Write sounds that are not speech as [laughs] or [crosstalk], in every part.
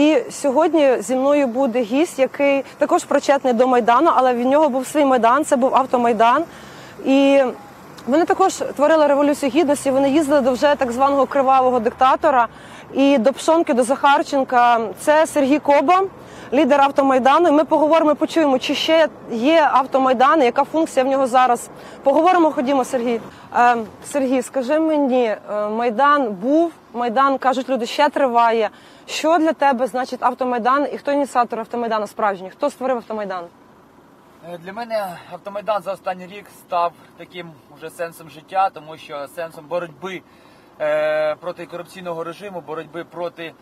І сьогодні зі мною буде гість, який також причетний до майдану, але в нього був свій майдан. Це був автомайдан. І вони також творили революцію гідності. Вони їздили до вже так званого кривавого диктатора і до Пшонки, до Захарченка. Це Сергій Коба, лідер автомайдану. І ми поговоримо, почуємо, чи ще є автомайдан, яка функція в нього зараз. Поговоримо, ходімо, Сергій. Е, Сергій, скажи мені, е, майдан був, майдан кажуть, люди ще триває. Що для тебе значить автомайдан і хто ініціатор автомайдану справжній? Хто створив автомайдан? Е, Для мене автомайдан за останній рік став таким уже сенсом життя, тому що сенсом боротьби е, проти корупційного режиму, боротьби проти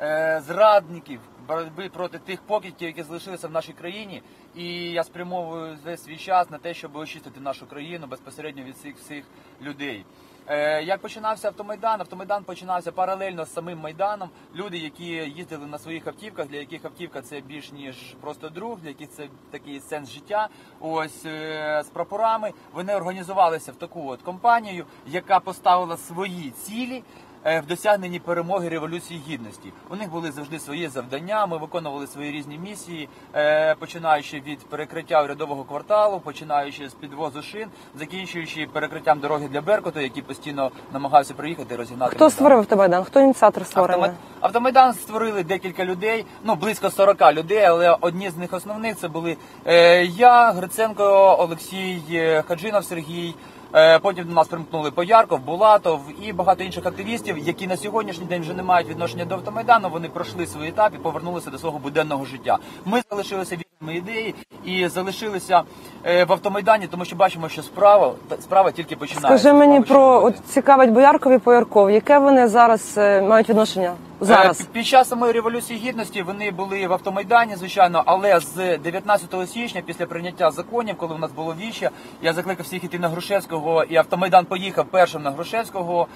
е, зрадників, боротьби проти тих покидьків, які залишилися в нашій країні. І я спрямовую весь свій час на те, щоб очистити нашу країну безпосередньо від цих всіх людей. Е, Як починався автомайдан? Автомайдан починався паралельно з самим майданом. Люди, які їздили на своїх автівках, для яких автівка це більш ніж просто друг, для яких це такий сенс життя. Ось е, з прапорами вони організувалися в таку от компанію, яка поставила свої цілі. Е, В досягненні перемоги революції гідності у них були завжди свої завдання. Ми виконували свої різні місії, е, починаючи від перекриття урядового кварталу, починаючи з підвозу шин, закінчуючи перекриттям дороги для Беркуту, який постійно намагався приїхати і розігнати. Хто створив автомайдан? Хто ініціатор створення? Автомайдан створили декілька людей, ну близько 40 людей, але одні з них основних це були е, я, Гриценко, Олексій, Хаджинов Сергій. Е, потім до нас примкнули Поярков, Булатов і багато інших активістів, які на сьогоднішній день вже не мають відношення до автомайдану. Вони пройшли свої етап повернулися до свого буденного життя. Ми залишилися вільними ідеї і залишилися е, в автомайдані, тому що бачимо, що справа справа тільки починається. Скажи мені Справа про от цікавить Боярков і Поярков. Яке вони зараз е, мають відношення? Зараз Е, Під час самої революції гідності вони були в автомайдані, звичайно, але з 19 січня, після прийняття законів, коли у нас було віче, я закликав всіх іти на Грушевського, і автомайдан поїхав першим на Грушевського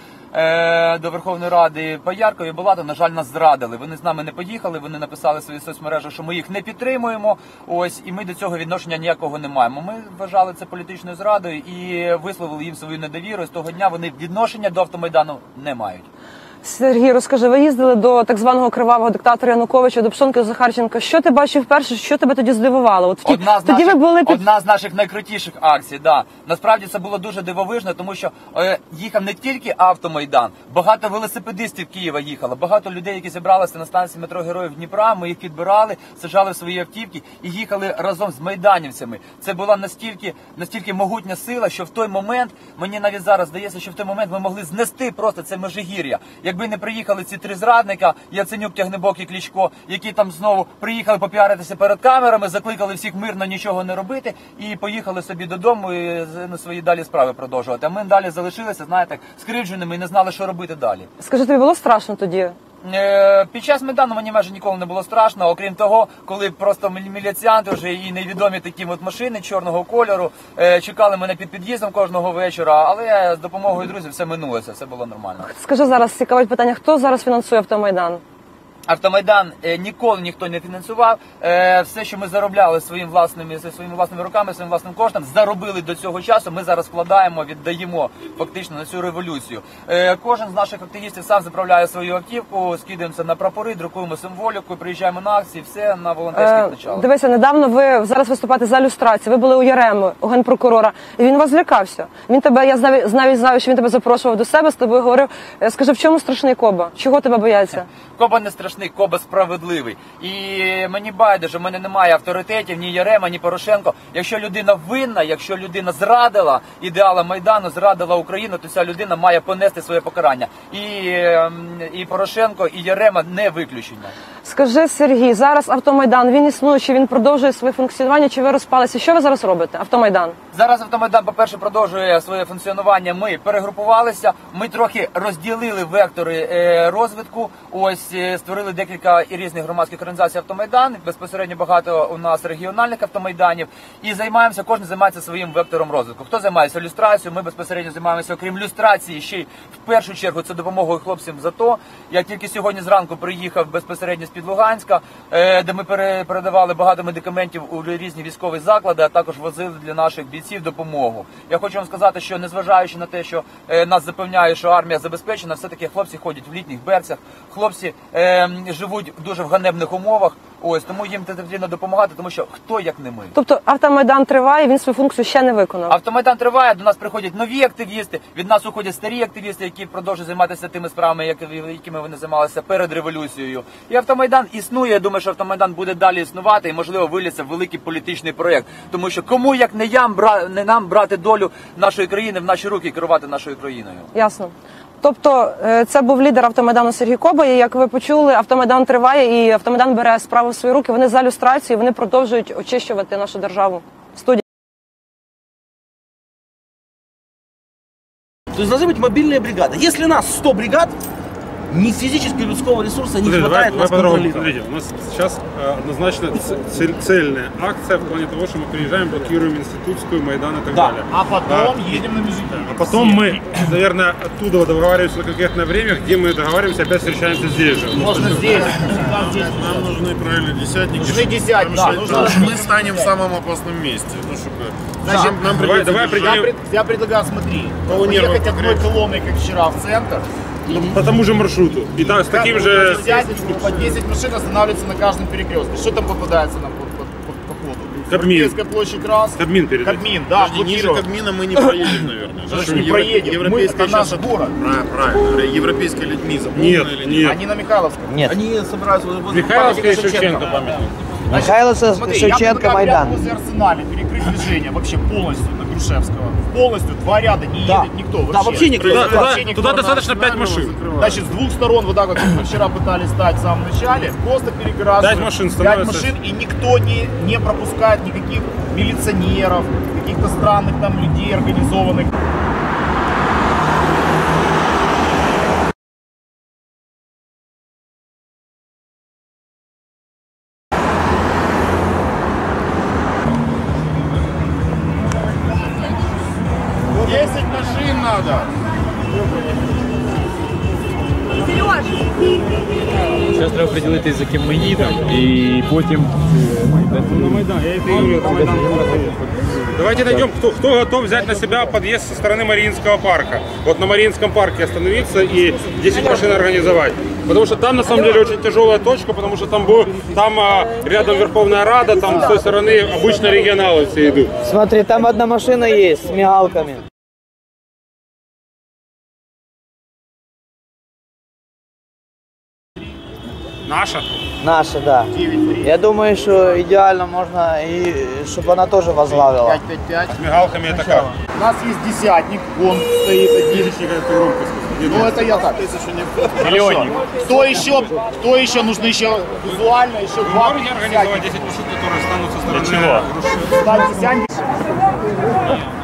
до Верховної Ради. Поярков і Балата, на жаль, нас зрадили. Вони з нами не поїхали. Вони написали свої соцмережі, що ми їх не підтримуємо. Ось і ми до цього відношення ніякого не маємо. Ми вважали це політичною зрадою і висловили їм свою недовіру. З того дня вони відношення до автомайдану не мають. Сергій, розкажи, ви їздили до так званого кривавого диктатора Януковича, до Пшонки Захарченка. Що ти бачив вперше? Що тебе тоді здивувало? От в ті- Одна з тоді наших, ви були під одна з наших найкрутіших акцій. Да. Насправді це було дуже дивовижно, тому що е, їхав не тільки автомайдан, багато велосипедистів Києва їхало, багато людей, які зібралися на станції метро Героїв Дніпра. Ми їх підбирали, саджали в свої автівки і їхали разом з майданівцями. Це була настільки, настільки могутня сила, що в той момент мені навіть зараз здається, що в той момент ми могли знести просто це межигір'я. Якби не приїхали ці три зрадника, Яценюк, Тягнебок і Клічко, які там знову приїхали попіаритися перед камерами, закликали всіх мирно нічого не робити і поїхали собі додому і з- ну, свої далі справи продовжувати. А ми далі залишилися, знаєте, скривдженими і не знали, що робити далі. скажи, тобі було страшно тоді? Е, Під час Майдану мені майже ніколи не було страшно, окрім того, коли просто міліціянти вже і невідомі такі от машини чорного кольору е, чекали мене під під'їздом кожного вечора, але з допомогою друзів все минулося, все було нормально. Скажи зараз, цікавить питання, хто зараз фінансує автомайдан? Автомайдан е, ніколи ніхто не фінансував. Е, все, що ми заробляли своїм власними своїми власними руками, своїм власним коштом, заробили до цього часу. Ми зараз вкладаємо, віддаємо фактично на цю революцію. Е, кожен з наших активістів сам заправляє свою автівку, скидаємося на прапори, друкуємо символіку, приїжджаємо на акції, все на волонтерських Е, началах. дивися, недавно ви зараз виступаєте за люстрацію. Ви були у Яреми, у генпрокурора, і він вас злякався. Він тебе, я знаю, навіть знаю, що він тебе запрошував до себе, з тобою говорив. Скажи, в чому страшний Коба? Чого тебе бояться? Коба не страшний, Коба справедливий. І мені байдуже, в мене немає авторитетів, ні Ярема, ні Порошенко. Якщо людина винна, якщо людина зрадила ідеала Майдану, зрадила Україну, то ця людина має понести своє покарання. І, ем, і Порошенко, і Ярема не виключення. Скажи, Сергій, зараз автомайдан він існує, чи він продовжує своє функціонування, чи ви розпалися? Що ви зараз робите? Автомайдан? Зараз автомайдан, по-перше, продовжує своє функціонування. Ми перегрупувалися, ми трохи розділили вектори е, розвитку. Ось е, створили декілька і різних громадських організацій автомайдан. Безпосередньо багато у нас регіональних автомайданів. І займаємося, кожен займається своїм вектором розвитку. Хто займається люстрацією? Ми безпосередньо займаємося, окрім люстрації, ще й в першу чергу це допомогою хлопцям з АТО. Я тільки сьогодні зранку приїхав безпосередньо з під Луганська, е, де ми передавали багато медикаментів у різні військові заклади, а також возили для наших бійців допомогу. Я хочу вам сказати, що незважаючи на те, що е, нас запевняють, що армія забезпечена, все таки хлопці ходять в літніх берцях. Хлопці е, живуть дуже в ганебних умовах. Ось тому їм потрібно допомагати, тому що хто як не ми. Тобто автомайдан триває, він свою функцію ще не виконав. Автомайдан триває, до нас приходять нові активісти, від нас уходять старі активісти, які продовжують займатися тими справами, якими вони займалися перед революцією. І автомайдан існує. Я думаю, що автомайдан буде далі існувати і можливо виліться в великий політичний проєкт. Тому що кому як не ям бра не нам брати долю нашої країни в наші руки і керувати нашою країною. Ясно. Тобто е, це був лідер автомайдану Сергій Коба. І як ви почули, автомайдан триває і автомайдан бере справу в свої руки. Вони за люстрацію, вони продовжують очищувати нашу державу. Студія. То есть должны быть мобильные бригады. Если нас 100 бригад, ни физически людского ресурса не давай, хватает давай нас по-другому. контролировать. Смотрите, у нас сейчас э, однозначно цель- цельная акция в плане того, что мы приезжаем, блокируем институтскую, Майдан и так Да. далее. А потом едем на Межигирь. А потом мы, [clears throat] наверное, оттуда договариваемся на конкретное время, где мы договариваемся, опять встречаемся здесь же. Можно здесь. Нам нужны правильно десятники. Нужны десятники, да, нужно- [laughs] Мы станем в самом опасном месте. Ну, чтобы... Значит, нам, давай- давай определим- Я, пред- я предлагаю, смотри, поехать одной колонной, как вчера, в центр. По тому же маршруту. И так, с таким Как же... Взять по 10 машин останавливаться на каждом перекрестке. Что там попадается нам по, по, по, по ходу? Кабмин. Европейская площадь раз. Кабмин перед. Кабмин, да, Подожди, ниже. Кабмина мы не проедем, наверное. Слушай, не проедем. Мы- Европейская это наш город. Правильно, правильно. Европейской людьми заполнена Нет, или нет. Они на Михайловском. Они собираются Михайловская и Шевченко памятник. Михайло Шевченко, Майдан. прямо возле Арсеналя перекрыть движение вообще полностью на Грушевского. Полностью, два ряда, не Да. едет никто. Да, вообще никто. Вообще Туда, никто. туда достаточно 5 машин. Значит, с двух сторон, вот так вот, как мы вчера пытались стать в самом начале, просто перегораживаем. Пять машин Пять становится. машин, и никто не, не пропускает никаких милиционеров, каких-то странных там людей организованных. Десять машин надо. Зараз треба приділитись, за ким ми їдемо, і потім На Майдан. Я это и говорю, это Майдан Давайте найдем, кто, кто готов взять на себя подъезд со стороны Мариинского парка. Вот на Мариинском парке остановиться и 10 машин организовать. Потому что там на самом деле очень тяжелая точка, потому что там, бу- там а, рядом Верховная Рада, там с той стороны обычно регионалы все идут. Смотри, там одна машина есть с мигалками. Наша? Наша, да. Я думаю, что идеально можно, и чтобы она тоже возглавила. 5-5-5. С мигалками это как? У нас есть десятник, он стоит один. Ну это я так. Миллионник. Кто еще, кто еще нужно еще визуально, еще Вы два можете организовать десятника. 10 машин, которые станут со стороны Грушевского? Стать десятник.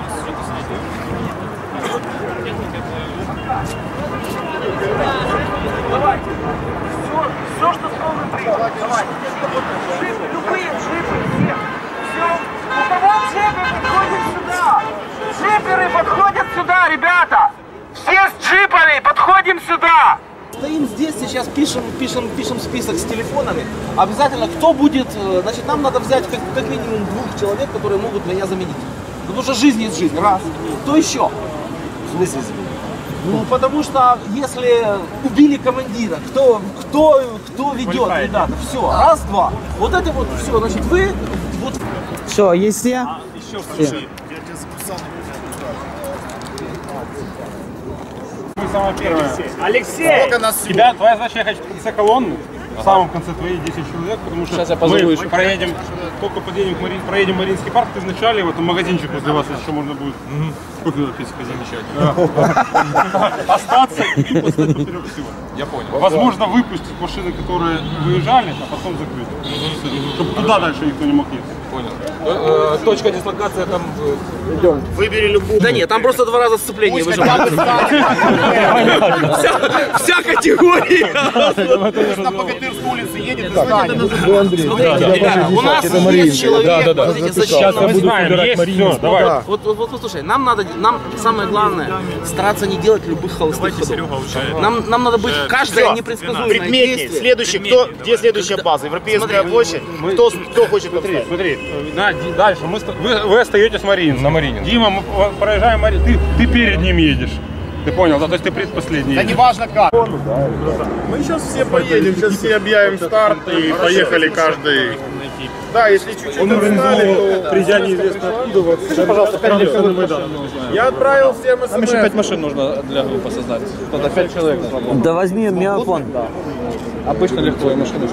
Пишем список с телефонами. Обязательно, кто будет, э, значит, нам надо взять как, как минимум двух человек, которые могут меня заменить. Потому что жизнь есть жизнь, раз. Кто еще? В смысле заменить? Ну, потому что если убили командира, кто, кто, кто ведет, ребята, все, раз, два. Вот это вот все, значит, вы, вот Все, есть все? Мы самое первое. Алексей! Сколько нас всего? Тебя, твоя задача ехать в конце колонны, в самом конце твои 10 человек, потому что Сейчас я мы позову проедем, только подъедем к Мари- проедем Маринский парк, ты вначале в этом магазинчик возле вас еще можно будет кофе напить, замечать. Остаться и поставить поперек всего. Я понял. Возможно, выпустить машины, которые выезжали, а потом закрыть. Чтобы туда дальше никто не мог ехать. Понял. Э, э, Точка дислокации там. э, Выбери любую. Да нет, там просто два раза сцепление выжимают. Вся, категория. На Богатырской улице едет и станет. Смотрите, ребята, у нас есть человек, смотрите, зачем нам Мы знаем, есть все, давай. Вот, вот, вот послушай, нам надо, нам самое главное стараться не делать любых холостых ходов. Нам, нам надо быть каждое непредсказуемое Предметней. действие. Следующий, кто, где следующая база? Европейская Смотри, площадь. Кто, кто хочет там Смотри, стать? смотри, на- ди- дальше. Мы, ст- вы, вы остаетесь Марин. На Марининск. Дима, мы проезжаем Марин. Ты, ты перед ним едешь. Ты понял, да? То есть ты предпоследний. Да неважно как. Мы сейчас все поедем, сейчас все объявим старт и поехали каждый. Да, если чуть-чуть Он отстали, организовал, то... придя неизвестно откуда, вот, Скажи, пожалуйста, пять отправился человек на Майдан. Я отправил всем Нам еще пять смс. машин нужно для группы создать. Тогда пять человек. Да возьми мегафон. Обычно легко, и машины.